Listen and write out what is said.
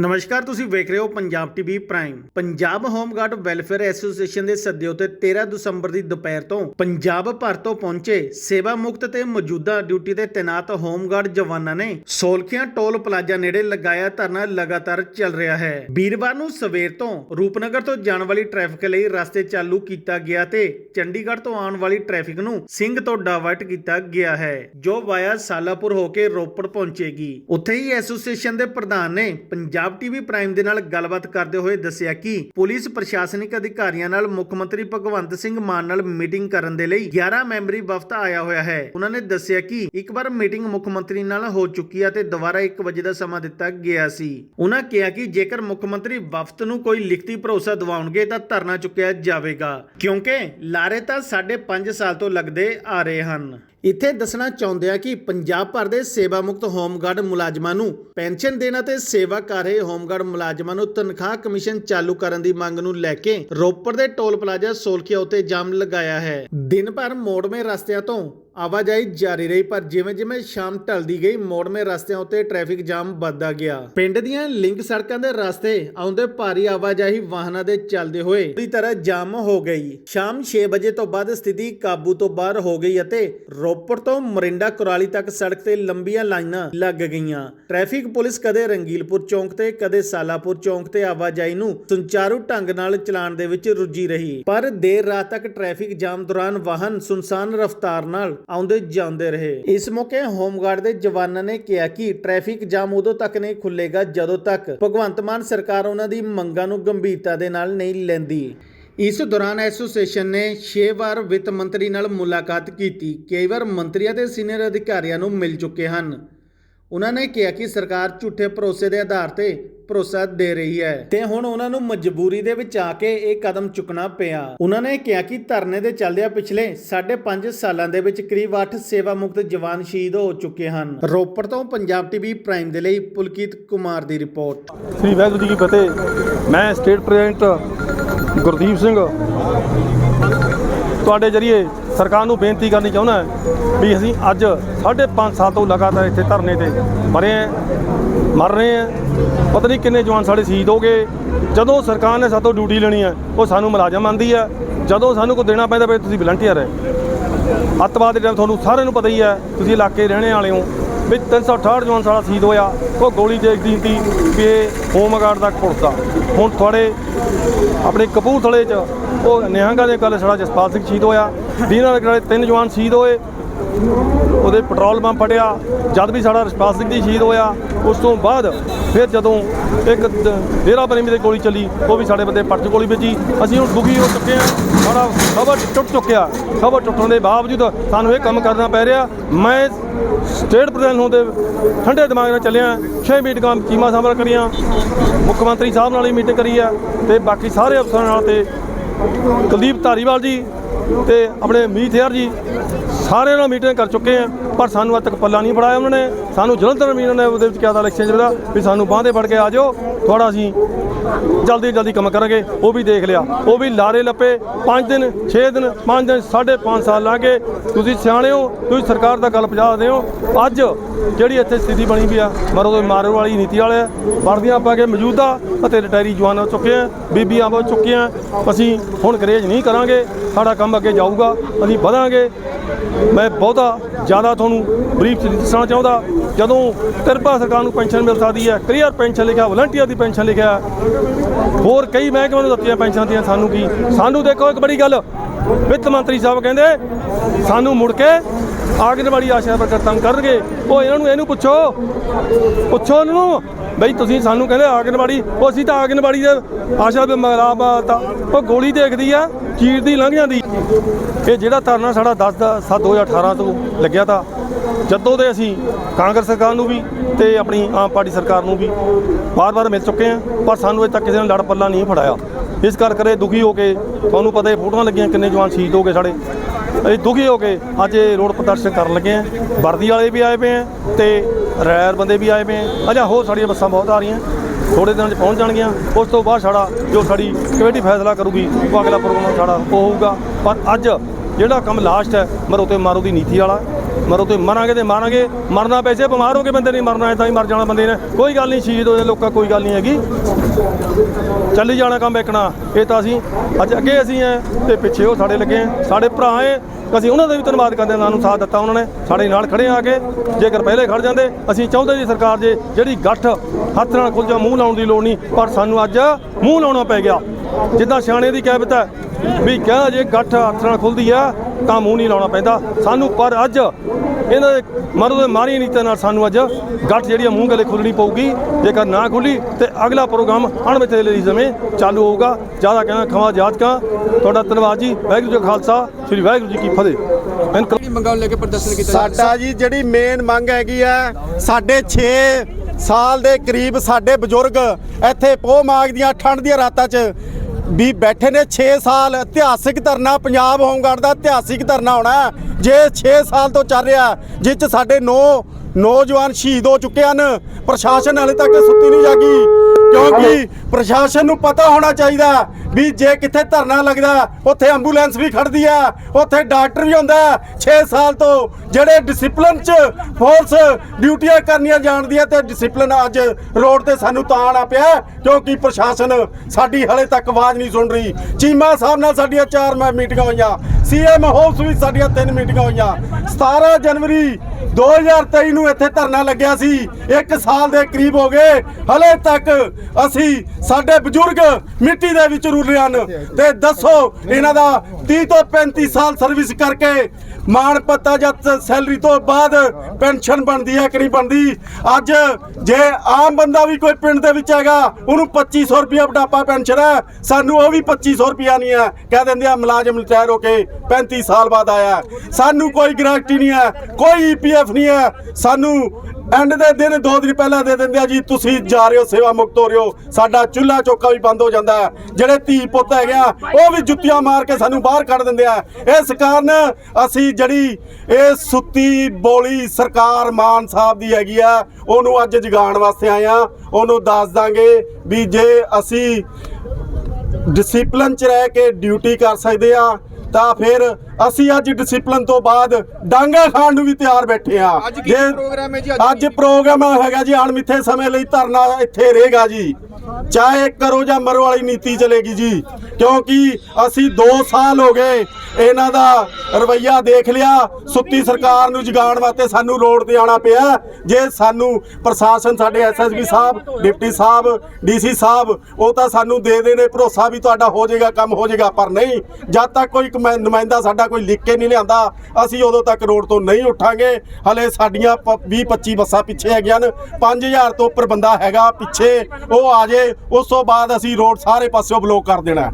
ਨਮਸਕਾਰ, ਤੁਸੀਂ ਵੇਖ ਰਹੇ ਹੋ Punjab TV prime. Punjab home guard welfare association ਦੇ ਸੱਦੇ ਉਤੇ 13 ਦਸੰਬਰ ਦੀ ਦੁਪਹਿਰ ਤੋਂ ਪੰਜਾਬ ਭਰ ਤੋਂ ਪਹੁੰਚੇ ਸੇਵਾ ਮੁਕਤ ਤੇ ਮੌਜੂਦਾ ਡਿਊਟੀ ਤੇ ਤੈਨਾਤ ਹੋਮਗਾਰਡ ਜਵਾਨਾਂ ਨੇ ਸੋਲਖੀਆਂ ਟੋਲ ਪਲਾਜ਼ਾ ਨੇੜੇ ਲਗਾਇਆ ਧਰਨਾ ਲਗਾਤਾਰ ਚੱਲ ਰਿਹਾ ਹੈ। ਵੀਰਵਾਰ ਨੂੰ ਸਵੇਰ ਤੋਂ ਰੂਪਨਗਰ ਤੋਂ ਜਾਣ ਵਾਲੀ ਟ੍ਰੈਫਿਕ ਲਈ ਰਸਤੇ ਚਾਲੂ ਕੀਤਾ ਗਿਆ ਤੇ ਚੰਡੀਗੜ੍ਹ ਤੋਂ ਆਉਣ ਵਾਲੀ ਟ੍ਰੈਫਿਕ ਨੂੰ ਸਿੰਘ ਤੋਂ ਡਾਇਵਰਟ ਕੀਤਾ ਗਿਆ ਹੈ, ਜੋ ਵਾਇਆ ਸਾਲਾਪੁਰ ਹੋ ਕੇ ਰੋਪੜ ਪਹੁੰਚੇਗੀ। ਉੱਥੇ ਹੀ ਐਸੋਸੀਏਸ਼ਨ ਦੇ ਪ੍ਰਧਾਨ ਨੇ ਪੰਜਾਬ ਟੀਵੀ ਪ੍ਰਾਈਮ ਦੇ ਨਾਲ ਗੱਲਬਾਤ ਕਰਦੇ ਹੋਏ ਦੱਸਿਆ ਕਿ ਪੁਲਿਸ ਪ੍ਰਸ਼ਾਸਨਿਕ ਅਧਿਕਾਰੀਆਂ ਨਾਲ ਮੁੱਖ ਮੰਤਰੀ ਭਗਵੰਤ ਸਿੰਘ ਮਾਨ ਨਾਲ ਮੀਟਿੰਗ ਕਰਨ ਦੇ ਲਈ 11 ਮੈਂਬਰੀ ਵਫਦ ਆਇਆ ਹੋਇਆ ਹੈ। ਉਹਨਾਂ ਨੇ ਦੱਸਿਆ ਕਿ ਇੱਕ ਵਾਰ ਮੀਟਿੰਗ ਮੁੱਖ ਮੰਤਰੀ ਨਾਲ ਹੋ ਚੁੱਕੀ ਹੈ ਤੇ ਦੁਬਾਰਾ 1 ਵਜੇ ਦਾ ਸਮਾਂ ਦਿੱਤਾ ਗਿਆ ਸੀ। ਉਹਨਾਂ ਕਿਹਾ ਕਿ ਜੇਕਰ ਮੁੱਖ ਮੰਤਰੀ ਵਫਦ ਨੂੰ ਕੋਈ ਲਿਖਤੀ ਭਰੋਸਾ ਦਿਵਾਉਣਗੇ ਤਾਂ ਧਰਨਾ ਚੁੱਕਿਆ ਜਾਵੇਗਾ, ਕਿਉਂਕਿ ਲਾਰੇ ਤਾਂ ਸਾਢੇ 5 ਸਾਲ ਤੋਂ ਲੱਗਦੇ ਆ ਰਹੇ ਹਨ। ਇੱਥੇ ਦੱਸਣਾ ਚਾਹੁੰਦੇ ਆ ਕਿ ਪੰਜਾਬ ਭਰ ਦੇ ਸੇਵਾ ਮੁਕਤ ਹੋਮਗਾਰਡ ਮੁਲਾਜ਼ਮਾਂ ਨੂੰ ਪੈਨਸ਼ਨ ਦੇਣਾ ਤੇ ਸੇਵਾ ਕਰ ਰਹੇ ਹੋਮਗਾਰਡ ਮੁਲਾਜ਼ਮਾਂ ਨੂੰ ਤਨਖਾਹ ਕਮਿਸ਼ਨ ਚਾਲੂ ਕਰਨ ਦੀ ਮੰਗ ਨੂੰ ਲੈ ਕੇ ਰੋਪੜ ਦੇ ਟੋਲ ਪਲਾਜ਼ਾ ਸੋਲਖੀਆ ਉੱਤੇ ਜਾਮ ਲਗਾਇਆ ਹੈ। ਦਿਨ ਭਰ ਮੋੜਵੇਂ ਰਸਤਿਆਂ ਤੋਂ ਆਵਾਜਾਈ ਜਾਰੀ ਰਹੀ, ਪਰ ਜਿਵੇਂ ਜਿਵੇਂ ਸ਼ਾਮ ਢਲਦੀ ਗਈ, ਮੋੜਵੇਂ ਰਸਤਿਆਂ ਉੱਤੇ ਟ੍ਰੈਫਿਕ ਜਾਮ ਵੱਧਦਾ ਗਿਆ। ਪਿੰਡ ਦੀਆਂ ਲਿੰਕ ਸੜਕਾਂ ਦੇ ਰਸਤੇ ਆਉਂਦੇ ਭਾਰੀ ਆਵਾਜਾਈ ਵਾਹਨਾਂ ਦੇ ਚੱਲਦੇ ਹੋਏ ਪੂਰੀ ਤਰ੍ਹਾਂ ਜਾਮ ਹੋ ਗਈ। ਸ਼ਾਮ 6 ਵਜੇ ਤੋਂ ਬਾਅਦ ਸਥਿਤੀ ਕਾਬੂ ਤੋਂ ਬਾਹਰ ਹੋ ਗਈ ਅਤੇ ਰੋਪੜ ਤੋਂ ਮਰਿੰਡਾ ਕੁਰਾਲੀ ਤੱਕ ਸੜਕ ਤੇ ਲੰਬੀਆਂ ਲਾਈਨਾਂ ਲੱਗ ਗਈਆਂ। ਟ੍ਰੈਫਿਕ ਪੁਲਿਸ ਕਦੇ ਰੰਗੀਲਪੁਰ ਚੌਂਕ ਤੇ, ਕਦੇ ਸਾਲਾਪੁਰ ਚੌਂਕ ਤੇ ਆਵਾਜਾਈ ਨੂੰ ਸੁਚਾਰੂ ਢੰਗ ਨਾਲ ਚਲਾਉਣ ਦੇ ਵਿੱਚ ਰੁੱਝੀ ਰਹੀ। ਪਰ ਦੇਰ ਰਾਤ ਤੱਕ ਟ੍ਰੈਫਿਕ ਜਾਮ ਦੌਰਾਨ ਵਾਹਨ ਸੁਨਸਾਨ ਰਫ਼ਤਾਰ ਨਾਲ ਆਉਂਦੇ ਜਾਂਦੇ ਰਹੇ। ਇਸ ਮੌਕੇ ਹੋਮਗਾਰਡ ਦੇ ਜਵਾਨਾਂ ਨੇ ਕਿਹਾ ਕਿ ਟ੍ਰੈਫਿਕ ਜਾਮ ਉਦੋਂ ਤੱਕ ਨਹੀਂ ਖੁੱਲੇਗਾ ਜਦੋਂ ਤੱਕ ਭਗਵੰਤ ਮਾਨ ਸਰਕਾਰ ਉਹਨਾਂ ਦੀ ਮੰਗਾਂ ਨੂੰ ਗੰਭੀਰਤਾ ਦੇ ਨਾਲ ਨਹੀਂ ਲੈਂਦੀ। ਇਸ ਦੌਰਾਨ ਐਸੋਸੀਏਸ਼ਨ ਨੇ 6 ਵਾਰ ਵਿੱਤ ਮੰਤਰੀ ਨਾਲ ਮੁਲਾਕਾਤ ਕੀਤੀ। ਕਈ ਵਾਰ ਮੰਤਰੀਆਂ ਦੇ ਸੀਨੀਅਰ ਅਧਿਕਾਰੀਆਂ ਨੂੰ ਮਿਲ ਚੁੱਕੇ ਹਨ। ਉਹਨਾਂ ਨੇ ਕਿਹਾ ਕਿ ਸਰਕਾਰ ਝੂਠੇ ਭਰੋਸੇ ਦੇ ਆਧਾਰ ਤੇ ਭਰੋਸਾ ਦੇ ਰਹੀ ਹੈ। ਤੇ ਹੁਣ ਉਹਨਾਂ ਨੂੰ ਮਜਬੂਰੀ ਦੇ ਵਿੱਚ ਆ ਕੇ ਇਹ ਕਦਮ ਚੁੱਕਣਾ ਪਿਆ। ਉਹਨਾਂ ਨੇ ਕਿਹਾ ਕਿ ਧਰਨੇ ਦੇ ਚੱਲਦਿਆਂ ਪਿਛਲੇ 5.5 ਸਾਲਾਂ ਦੇ ਵਿੱਚ ਕਰੀਬ 8 ਸੇਵਾ ਮੁਕਤ ਜਵਾਨ ਸ਼ਹੀਦ ਹੋ ਚੁੱਕੇ ਹਨ। ਰੋਪੜ ਤੋਂ ਪੰਜਾਬ ਟੀਵੀ ਪ੍ਰਾਈਮ ਦੇ ਲਈ ਪੁਲਕੀਤ ਕੁਮਾਰ ਦੀ ਰਿਪੋਰਟ। ਸ੍ਰੀ ਵਾਹਿਗੁਰੂ ਜੀ ਕੀ ਫਤਿਹ। ਮੈਂ ਸਟੇਟ ਪ੍ਰੈਜ਼ੀਡੈਂਟ ਗੁਰਦੀਪ ਸਿੰਘ। ਤੁਹਾਡੇ ਜਰੀਏ ਸਰਕਾਰ ਨੂੰ ਬੇਨਤੀ ਕਰਨੀ ਚਾਹੁੰਦਾ ਵੀ ਅਸੀਂ ਅੱਜ 5.5 ਸਾਲ ਤੋਂ ਲਗਾਤਾਰ ਇੱਥੇ ਧਰਨੇ ਤੇ ਮਰੇ ਹਾਂ, ਮਰ ਰਹੇ ਹਾਂ। ਪਤਾ ਨਹੀਂ ਕਿੰਨੇ ਜਵਾਨ ਸਾਡੇ ਸ਼ਹੀਦ ਹੋ ਗਏ। ਜਦੋਂ ਸਰਕਾਰ ਨੇ ਸਾਤੋਂ ਡਿਊਟੀ ਲੈਣੀ ਹੈ, ਉਹ ਸਾਨੂੰ ਮੁਲਾਜ਼ਮ ਮੰਨਦੀ ਹੈ। ਜਦੋਂ ਸਾਨੂੰ ਕੋਈ ਦੇਣਾ ਪੈਂਦਾ ਵੀ ਤੁਸੀਂ ਵਲੰਟੀਅਰ ਹੈ। ਅੱਤਵਾਦ ਦੇ ਟਾਈਮ ਤੁਹਾਨੂੰ ਸਾਰਿਆਂ ਨੂੰ ਪਤਾ ਹੀ ਹੈ, ਤੁਸੀਂ ਇਲਾਕੇ ਰਹਿਣੇ ਵਾਲੇ ਹੋ। ਵੀ 368 ਜਵਾਨ ਸਾਡਾ ਸ਼ਹੀਦ ਹੋਇਆ। ਉਹ ਗੋਲੀ ਦੇਖਦੀ ਸੀ ਵੀ ਇਹ ਹੋਮਗਾਰਡ ਦਾ ਪੁਰਤਾ ਹੁਣ ਤੁਹਾਡੇ, ਆਪਣੇ ਕਪੂਰਥਲੇ 'ਚ ਉਹ ਨਿਹੰਗਾਂ ਦੇ ਕੱਲ ਸਾਡਾ ਜਸਪਾਲ ਸਿੰਘ ਸ਼ਹੀਦ ਹੋਇਆ। ਵੀਰਾਂ ਦੇ ਤਿੰਨ ਜਵਾਨ ਸ਼ਹੀਦ ਹੋਏ। ਉਹਦੇ ਪੈਟਰੋਲ ਪੰਪ ਫਟਿਆ, ਜਦ ਵੀ ਸਾਡਾ ਰਸ਼ਪਾਲ ਸਿੰਘ ਜੀ ਸ਼ਹੀਦ ਹੋਇਆ, ਉਸ ਤੋਂ ਬਾਅਦ ਫਿਰ ਜਦੋਂ ਇੱਕ ਡੇਰਾ ਪ੍ਰੇਮੀ ਦੇ ਗੋਲੀ ਚੱਲੀ, ਉਹ ਵੀ ਸਾਡੇ ਬੰਦੇ ਪਰਚ ਗੋਲੀ ਵੱਜੀ। ਅਸੀਂ ਹੁਣ ਦੁਖੀ ਹੋ ਚੁੱਕੇ ਹਾਂ। ਸਾਡਾ ਖਬਰ ਟੁੱਟ ਚੁੱਕਿਆ। ਖਬਰ ਟੁੱਟਣ ਦੇ ਬਾਵਜੂਦ ਸਾਨੂੰ ਇਹ ਕੰਮ ਕਰਨਾ ਪੈ ਰਿਹਾ। ਮੈਂ ਸਟੇਟ ਪ੍ਰਧਾਨ ਹੋਣ ਦੇ ਠੰਡੇ ਦਿਮਾਗ ਨਾਲ ਚੱਲਿਆ। ਛੇ ਮੀਟਿੰਗਾਂ ਚੀਮਾ ਸਾਹਿਬ ਨਾਲ ਕਰੀਆਂ। ਮੁੱਖ ਮੰਤਰੀ ਸਾਹਿਬ ਨਾਲ ਹੀ ਮੀਟਿੰਗ ਕਰੀ ਆ ਤੇ ਬਾਕੀ ਸਾਰੇ ਅਫਸਰਾਂ ਨਾਲ ਤੇ ਕੁਲਦੀਪ ਧਾਰੀਵਾਲ ਜੀ ਤੇ ਆਪਣੇ ਮੀਤ ਹੇਅਰ ਜੀ, ਸਾਰਿਆਂ ਨਾਲ ਮੀਟਿੰਗ ਕਰ ਚੁੱਕੇ ਆ, ਪਰ ਸਾਨੂੰ ਅੱਜ ਤੱਕ ਪੱਲਾ ਨਹੀਂ ਫੜਾਇਆ ਉਹਨਾਂ ਨੇ। ਸਾਨੂੰ ਜਲੰਧਰ ਵੀ ਉਹਨਾਂ ਨੇ ਉਹਦੇ ਵਿੱਚ ਕਿਹਾ ਤਾਂ ਇਲੈਕਸ਼ਨ ਜਿਹੜਾ ਵੀ ਸਾਨੂੰ ਬਾਂਹਦੇ ਫੜ ਕੇ ਆ ਜਾਓ। ਥੋੜਾ ਅਸੀਂ ਜਲਦੀ ਜਲਦੀ ਕੰਮ ਕਰਾਂਗੇ, ਉਹ ਵੀ ਦੇਖ ਲਿਆ। ਉਹ ਵੀ ਲਾਰੇ ਲੱਪੇ 5 ਦਿਨ 6 ਦਿਨ 5 ਦਿਨ 5.5 ਸਾਲ ਲਾਂਗੇ ਤੁਸੀਂ ਸਿਆਣੇ ਹੋ, ਤੁਸੀਂ ਸਰਕਾਰ ਦਾ ਗੱਲ ਪਹੁੰਚਾ ਦਿਓ ਅੱਜ ਜਿਹੜੀ ਇੱਥੇ ਸਥਿਤੀ ਬਣੀ ਵੀ ਆ, ਮਰੋ ਤੋਂ ਮਾਰੋ ਵਾਲੀ ਨੀਤੀ ਵਾਲੇ ਆ ਵਰਦੀਆਂ ਆਪਾਂ ਕੇ ਮੌਜੂਦਾ ਅਤੇ ਰਿਟਾਇਰੀ ਜਵਾਨ ਹੋ ਚੁੱਕੇ ਆ, ਬੀਬੀਆਂ ਹੋ ਚੁੱਕੀਆਂ ਅਸੀਂ ਹੁਣ ਗਰੇਜ ਨਹੀਂ ਕਰਾਂਗੇ, ਸਾਡਾ ਕੰਮ ਅੱਗੇ ਜਾਊਗਾ, ਅਸੀਂ ਵਧਾਂਗੇ। ਮੈਂ ਬਹੁਤਾ ਜ਼ਿਆਦਾ ਤੁਹਾਨੂੰ ਬਰੀਫ ਦੱਸਣਾ ਚਾਹੁੰਦਾ। ਜਦੋਂ ਕਿਰਪਾ ਸਰਕਾਰ ਨੂੰ ਪੈਨਸ਼ਨ ਮਿਲ ਸਕਦੀ ਹੈ, ਕਲੀਅਰ ਪੈਨਸ਼ਨ ਲਿਖਿਆ ਵਲੰਟੀਅਰ ਦੀ ਪੈਨਸ਼ਨ ਲਿਖਿਆ। ਹੋਰ ਕਈ ਮਹਿਕਮਿਆਂ ਨੂੰ ਦਿੱਤੀਆਂ ਪੈਨਸ਼ਨਾਂ ਦੀਆਂ, ਸਾਨੂੰ ਕੀ? ਸਾਨੂੰ ਦੇਖੋ ਇੱਕ ਬੜੀ ਗੱਲ, ਵਿੱਤ ਮੰਤਰੀ ਸਾਹਿਬ ਕਹਿੰਦੇ, ਸਾਨੂੰ ਮੁੜ ਕੇ ਆਂਗਨਵਾੜੀ ਆਸ਼ਾ ਵਰਕਰ ਤੰਗ ਕਰਨਗੇ। ਉਹ ਇਹਨਾਂ ਨੂੰ ਇਹਨੂੰ ਪੁੱਛੋ ਪੁੱਛੋ ਉਹਨਾਂ ਨੂੰ ਬਈ ਤੁਸੀਂ ਸਾਨੂੰ ਕਹਿੰਦੇ ਆਂਗਨਵਾੜੀ, ਉਹ ਅਸੀਂ ਤਾਂ ਆਂਗਨਵਾੜੀ ਦੇ ਆਸ਼ਾ ਦੇ ਮਗਰਾ ਉਹ ਗੋਲੀ ਦੇਖਦੀ ਆ, ਚੀਰ ਦੀ ਲੰਘ ਜਾਂਦੀ। ਇਹ ਜਿਹੜਾ ਧਰਨਾ ਸਾਡਾ 10 ਦਾ 7 2018 ਤੋਂ ਲੱਗਿਆ ਤਾਂ ਜਦੋਂ ਦੇ ਅਸੀਂ ਕਾਂਗਰਸ ਸਰਕਾਰ ਨੂੰ ਵੀ ਤੇ ਆਪਣੀ ਆਮ ਪਾਰਟੀ ਸਰਕਾਰ ਨੂੰ ਵੀ ਵਾਰ-ਵਾਰ ਮਿਲ ਚੁੱਕੇ ਆ ਪਰ ਸਾਨੂੰ ਅਜੇ ਤੱਕ ਕਿਸੇ ਨੇ ਲੜ ਪੱਲਾ ਨਹੀਂ ਫੜਾਇਆ। ਇਸ ਕਰਕੇ ਦੁਖੀ ਹੋ ਕੇ ਤੁਹਾਨੂੰ ਪਤਾ ਇਹ ਫੋਟੋਆਂ ਲੱਗੀਆਂ ਕਿੰਨੇ ਜਵਾਨ ਸ਼ਹੀਦ ਹੋ ਗਏ ਸਾਡੇ। ਅਸੀਂ ਦੁਖੀ ਹੋ ਕੇ ਅੱਜ ਇਹ ਰੋਡ ਪ੍ਰਦਰਸ਼ਨ ਕਰਨ ਲੱਗੇ ਆ ਵਰਦੀ ਵਾਲੇ ਵੀ ਆਏ ਪਏ ਆ ਤੇ ਰੈਰ ਬੰਦੇ ਵੀ ਆਏ ਪਏ ਆ ਅਜਾ ਹੋਰ ਸਾਡੀਆਂ ਬੱਸਾਂ ਬਹੁਤ ਆ ਰਹੀਆਂ। ਥੋੜੇ ਦਿਨਾਂ 'ਚ ਪਹੁੰਚ ਜਾਣਗੀਆਂ। ਉਸ ਤੋਂ ਬਾਅਦ ਸਾਡਾ ਜੋ ਸਾਡੀ ਕਮੇਟੀ ਫੈਸਲਾ ਕਰੂਗੀ, ਉਹ ਅਗਲਾ ਪ੍ਰੋਗਰਾਮ ਸਾਡਾ ਉਹ ਹੋਊਗਾ। ਪਰ ਅੱਜ ਜਿਹੜਾ ਕੰਮ ਲਾਸਟ ਹੈ ਮਰੋ ਤੇ ਮਾਰੋ ਦੀ ਨੀਤੀ ਵਾਲਾ ਮਰੋ ਤੇ ਮਰਾਂਗੇ ਤੇ ਮਾਰਾਂਗੇ। ਮਰਨਾ ਪੈਸੇ, ਬਿਮਾਰ ਹੋ ਕੇ ਬੰਦੇ ਨਹੀਂ ਮਰਨਾ ਐ ਤਾਂ ਹੀ ਮਰ ਜਾਣਾ ਬੰਦੇ ਨੇ। ਕੋਈ ਗੱਲ ਨਹੀਂ, ਸ਼ਹੀਦ ਹੋਏ ਲੋਕਾਂ, ਕੋਈ ਗੱਲ ਨਹੀਂ ਹੈਗੀ। ਚੱਲੀ ਜਾਣਾ ਕੰਮ ਵੇਖਣਾ ਇਹ ਤਾਂ ਅਸੀਂ, ਅੱਜ ਅੱਗੇ ਅਸੀਂ ਐ, ਤੇ ਪਿੱਛੇ ਉਹ ਸਾਡੇ ਲੱਗੇ ਐ, ਸਾਡੇ ਭਰਾ ਐ। ਅਸੀਂ ਉਹਨਾਂ ਦਾ ਵੀ ਧੰਨਵਾਦ ਕਰਦੇ ਹਾਂ, ਸਾਨੂੰ ਸਾਥ ਦਿੱਤਾ ਉਹਨਾਂ ਨੇ, ਸਾਡੇ ਨਾਲ ਖੜੇ ਆ ਕੇ। ਜੇਕਰ ਪਹਿਲੇ ਖੜ ਜਾਂਦੇ, ਅਸੀਂ ਚਾਹੁੰਦੇ ਜੀ ਸਰਕਾਰ ਜੇ ਜਿਹੜੀ ਗੱਠ ਹੱਥ ਨਾਲ ਖੁੱਲ ਜਾ ਮੂੰਹ ਲਾਉਣ ਦੀ ਲੋੜ ਨਹੀਂ, ਪਰ ਸਾਨੂੰ ਅੱਜ ਮੂੰਹ ਲਾਉਣਾ ਪੈ ਗਿਆ। ਜਿੱਦਾਂ ਸਿਆਣੇ ਦੀ ਕਹਿ ਹੈ ਵੀ ਕਿਹਾ ਜੇ ਗੱਠ ਹੱਥ ਨਾਲ ਖੁੱਲਦੀ ਆ ਤਾਂ ਮੂੰਹ ਨਹੀਂ ਲਾਉਣਾ ਪੈਂਦਾ। ਸਾਨੂੰ ਪਰ ਅੱਜ ਇਹਨਾਂ ਦੇ ਮਰਦ ਦੇ ਮਾਰੀ ਨੀਤਾਂ ਨਾਲ ਸਾਨੂੰ ਅੱਜ ਗੱਠ ਜਿਹੜੀ ਆ ਮੂੰਹ ਗਲੇ ਖੁੱਲਣੀ ਪਊਗੀ। ਜੇਕਰ ਨਾ ਖੁੱਲੀ ਤੇ ਅਗਲਾ ਪ੍ਰੋਗਰਾਮ ਅਣਮਿੱਥੇ ਲਈ ਸਮੇਂ ਚਾਲੂ ਹੋਊਗਾ। ਜ਼ਿਆਦਾ ਕਹਿਣਾ ਖਵਾ ਜਾਤ ਕਾ। ਤੁਹਾਡਾ ਧੰਨਵਾਦ ਜੀ। ਵਾਹਿਗੁਰੂ ਜੀ ਕਾ ਖਾਲਸਾ ਸ੍ਰੀ ਵਾਹਿਗੁਰੂ ਜੀ ਕੀ ਫਤਿਹ। ਮੰਗਾਂ ਲੈ ਕੇ ਪ੍ਰਦਰਸ਼ਨ ਕੀਤਾ? ਸਾਡਾ ਜੀ ਜਿਹੜੀ ਮੇਨ ਮੰਗ ਹੈਗੀ ਆ ਸਾਡੇ 6 ਸਾਲ ਦੇ ਕਰੀਬ ਸਾਡੇ ਬਜ਼ੁਰਗ ਇੱਥੇ ਪੋਹ ਮਾਗ ਦੀਆਂ ਠੰਡ ਦੀਆਂ ਰਾਤਾਂ 'ਚ ਵੀ ਬੈਠੇ ਨੇ। 6 ਸਾਲ ਇਤਿਹਾਸਿਕ ਧਰਨਾ, ਪੰਜਾਬ ਹੋਮਗਾਰਡ ਦਾ ਇਤਿਹਾਸਿਕ ਧਰਨਾ ਹੋਣਾ ਜੇ 6 ਸਾਲ ਤੋਂ ਚੱਲ ਰਿਹਾ, ਜਿਸ 'ਚ ਸਾਡੇ ਨੌ ਨੌਜਵਾਨ ਸ਼ਹੀਦ ਹੋ ਚੁੱਕੇ ਹਨ। ਪ੍ਰਸ਼ਾਸਨ ਹਲੇ ਤੱਕ ਸੁੱਤੀ ਨਹੀਂ ਜਾਗੀ ਕਿਉਂਕਿ ਪ੍ਰਸ਼ਾਸਨ ਨੂੰ ਪਤਾ ਹੋਣਾ ਚਾਹੀਦਾ ਵੀ ਜੇ ਕਿੱਥੇ ਧਰਨਾ ਲੱਗਦਾ ਉੱਥੇ ਐਂਬੂਲੈਂਸ ਵੀ ਖੜਦੀ ਆ ਉੱਥੇ ਡਾਕਟਰ ਵੀ ਹੁੰਦਾ 6 ਸਾਲ ਤੋਂ ਜਿਹੜੇ ਡਿਸਪਲਿਨ ਚ ਫੋਰਸ ਡਿਊਟੀਆਂ ਕਰਨੀਆਂ ਜਾਣਦੀਆਂ ਤੇ ਡਿਸਪਲਿਨ ਅੱਜ ਰੋਡ ਤੇ ਸਾਨੂੰ ਤਾਂ ਆਉਣਾ ਪਿਆ ਕਿਉਂਕਿ ਪ੍ਰਸ਼ਾਸਨ ਸਾਡੀ ਹਲੇ ਤੱਕ ਆਵਾਜ਼ ਨਹੀਂ ਸੁਣ ਰਹੀ। ਚੀਮਾ ਸਾਹਿਬ ਨਾਲ ਸਾਡੀਆਂ ਚਾਰ ਮੈਂ ਮੀਟਿੰਗਾਂ ਹੋਈਆਂ। ਸੀਐਮ ਹਾਊਸ ਵੀ ਸਾਡੀਆਂ ਤਿੰਨ ਮੀਟਿੰਗਾਂ ਹੋਈਆਂ। 17 ਜਨਵਰੀ 2023 ਨੂੰ ਇੱਥੇ ਧਰਨਾ ਲੱਗਿਆ ਸੀ। ਇੱਕ ਸਾਲ ਦੇ ਕਰੀਬ ਹੋ ਗਏ। ਹਲੇ ਤੱਕ ਅਸੀਂ ਸਾਡੇ ਬਜ਼ੁਰਗ ਮਿੱਟੀ ਦੇ ਵਿੱਚ ਰੁਲ ਰਹੇ ਹਨ। ਤੇ ਦੱਸੋ, ਇਹਨਾਂ ਦਾ 30 ਤੋਂ 35 ਸਾਲ ਸਰਵਿਸ ਕਰਕੇ ਮਾਣ ਪੱਤਾ ਜਾਂ ਸੈਲਰੀ ਤੋਂ ਬਾਅਦ ਪੈਨਸ਼ਨ ਬਣਦੀ ਹੈ ਕਿ ਨਹੀਂ ਬਣਦੀ? ਅੱਜ ਜੇ ਆਮ ਬੰਦਾ ਵੀ ਕੋਈ ਪਿੰਡ ਦੇ ਵਿੱਚ ਹੈਗਾ, ਉਹਨੂੰ 2500 ਰੁਪਇਆ ਬੁਢਾਪਾ ਪੈਨਸ਼ਨ ਹੈ। ਸਾਨੂੰ ਉਹ ਵੀ 2500 ਰੁਪਇਆ ਨਹੀਂ ਹੈ। ਕਹਿ ਦਿੰਦੇ ਆ ਮੁਲਾਜ਼ਮ ਰਿਟਾਇਰ ਹੋ ਕੇ 35 ਸਾਲ ਬਾਅਦ ਆਇਆ ਸਾਨੂੰ ਕੋਈ ਗਰੰਟੀ ਨਹੀਂ ਹੈ। ਕੋਈ ਈਪੀਐਫ ਨਹੀਂ ਹੈ। ਸਾਨੂੰ ਐਂਡ ਦੇ ਦਿਨ ਦੋ ਦਿਨ ਪਹਿਲਾਂ ਦੇ ਦਿੰਦੇ ਆ ਜੀ, ਤੁਸੀਂ ਜਾ ਰਹੇ ਹੋ, ਸੇਵਾ ਮੁਕਤ ਹੋ ਰਹੇ ਹੋ। ਸਾਡਾ ਚੁੱਲ੍ਹਾ ਚੌਕਾ ਵੀ ਬੰਦ ਹੋ ਜਾਂਦਾ ਜਿਹੜੇ ਧੀ ਪੁੱਤ ਹੈਗੇ ਆ, ਉਹ ਵੀ ਜੁੱਤੀਆਂ ਮਾਰ ਕੇ ਸਾਨੂੰ ਬਾਹਰ ਕੱਢ ਦਿੰਦੇ ਆ। ਇਸ ਕਾਰਨ ਅਸੀਂ ਜਿਹੜੀ ਇਹ ਸੁੱਤੀ ਬੋਲੀ ਸਰਕਾਰ ਮਾਨ ਸਾਹਿਬ ਦੀ ਹੈਗੀ ਆ, ਉਹਨੂੰ ਅੱਜ ਜਗਾਉਣ ਵਾਸਤੇ ਆਏ ਆ ਉਹਨੂੰ ਦੱਸ ਦਾਂਗੇ ਵੀ ਜੇ ਅਸੀਂ ਡਿਸਪਲਿਨ ਚ ਰਹਿ ਕੇ ਡਿਊਟੀ ਕਰ ਸਕਦੇ ਆ ਤਾਂ ਫਿਰ ਅਸੀਂ ਅੱਜ ਡਿਸਪਲਿਨ ਤੋਂ ਬਾਅਦ ਡਾਂਗਾ ਖਾਣ ਨੂੰ ਵੀ ਤਿਆਰ ਬੈਠੇ ਆ ਅੱਜ ਪ੍ਰੋਗਰਾਮ ਹੈ ਜੀ? ਅੱਜ ਅੱਜ ਪ੍ਰੋਗਰਾਮ ਹੈਗਾ ਜੀ ਅਣਮਿੱਥੇ ਸਮੇਂ ਲਈ ਧਰਨਾ ਇੱਥੇ ਰਹੇਗਾ ਜੀ। ਚਾਹੇ ਕਰੋ ਜਾਂ ਮਰੋ ਵਾਲੀ ਨੀਤੀ ਚਲੇਗੀ ਜੀ ਕਿਉਂਕਿ ਅਸੀਂ 2 ਸਾਲ ਹੋ ਗਏ ਇਹਨਾਂ ਦਾ ਰਵਈਆ ਦੇਖ ਲਿਆ ਸੁੱਤੀ ਸਰਕਾਰ ਨੂੰ ਜਗਾਉਣ ਵਾਸਤੇ ਸਾਨੂੰ ਰੋਡ ਤੇ ਆਉਣਾ ਪਿਆ। ਜੇ ਸਾਨੂੰ ਪ੍ਰਸ਼ਾਸਨ ਸਾਡੇ ਐਸਐਸਪੀ ਸਾਹਿਬ ਡਿਪਟੀ ਸਾਹਿਬ ਡੀਸੀ ਸਾਹਿਬ ਉਹ ਤਾਂ ਸਾਨੂੰ ਦੇ ਦੇ ਨੇ ਭਰੋਸਾ ਵੀ ਤੁਹਾਡਾ ਹੋ ਜਾਏਗਾ ਕੰਮ ਹੋ ਜਾਏਗਾ ਪਰ ਨਹੀਂ ਜਦ ਤੱਕ ਕੋਈ ਕਮੈ- ਨੁਮਾਇੰਦਾ ਸਾਡਾ ਕੋਈ ਲਿਖ ਕੇ ਨਹੀਂ ਲਿਆਂਦਾ। ਅਸੀਂ ਉਦੋਂ ਤੱਕ ਰੋਡ ਤੋਂ ਨਹੀਂ ਉੱਠਾਂਗੇ। ਹਲੇ ਸਾਡੀਆਂ 20 25 ਬੱਸਾਂ ਪਿੱਛੇ ਹੈਗੀਆਂ ਨੇ 5000 ਤੋਂ ਉੱਪਰ ਬੰਦਾ ਹੈਗਾ ਪਿੱਛੇ। ਉਹ ਆ ਜੇ, ਉਸ ਤੋਂ ਬਾਅਦ ਅਸੀਂ ਰੋਡ ਸਾਰੇ ਪਾਸਿਓਂ ਬਲੌਕ ਕਰ ਦੇਣਾ।